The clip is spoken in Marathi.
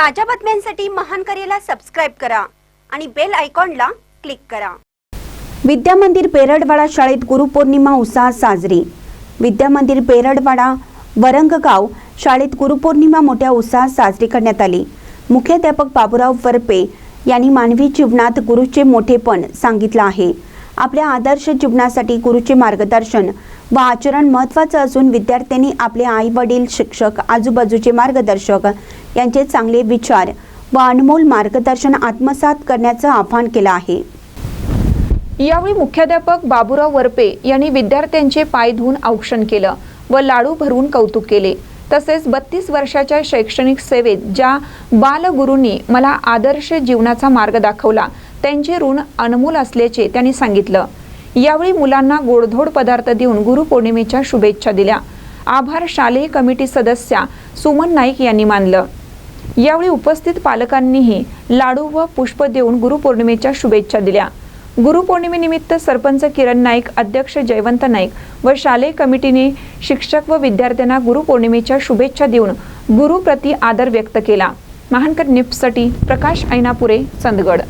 ताज्या बातम्यांसाठी महान करेला सबस्क्राईब करा आणि बेल आयकॉनला क्लिक करा. विद्यामंदिर पेरडवाडा शाळेत गुरुपौर्णिमा उत्साहात साजरी. विद्यामंदिर पेरडवाडा वरंगगाव शाळेत गुरुपौर्णिमा मोठ्या उत्साहात साजरी करण्यात आली. मुख्याध्यापक बाबुराव वरपे यांनी मानवी जीवनात गुरुचे मोठेपण सांगितलं आहे. आपल्या आदर्श जीवनासाठी गुरुचे मार्गदर्शन व आचरण महत्त्वाचं असून विद्यार्थ्यांनी आपले आई वडील शिक्षक आजूबाजूचे मार्गदर्शक यांचे चांगले विचार व अनमोल मार्गदर्शन आत्मसात करण्याचं आवाहन केलं आहे. यावेळी मुख्याध्यापक बाबुराव वरपे यांनी विद्यार्थ्यांचे पाय धुवून औक्षण केलं व लाडू भरून कौतुक केले. तसेच बत्तीस वर्षाच्या शैक्षणिक सेवेत ज्या बालगुरूंनी मला आदर्श जीवनाचा मार्ग दाखवला त्यांचे ऋण अनमोल असल्याचे त्यांनी सांगितलं. यावेळी मुलांना गोडधोड पदार्थ देऊन गुरुपौर्णिमेच्या शुभेच्छा दिल्या. आभार शालेय कमिटी सदस्या सुमन नाईक यांनी मानलं. यावेळी उपस्थित पालकांनीही लाडू व पुष्प देऊन गुरुपौर्णिमेच्या शुभेच्छा दिल्या. गुरुपौर्णिमेनिमित्त सरपंच किरण नाईक अध्यक्ष जयवंत नाईक व शालेय कमिटीने शिक्षक व विद्यार्थ्यांना गुरुपौर्णिमेच्या शुभेच्छा देऊन गुरुप्रती आदर व्यक्त केला. महानकर निप्ससाठी प्रकाश ऐनापुरे चंदगड.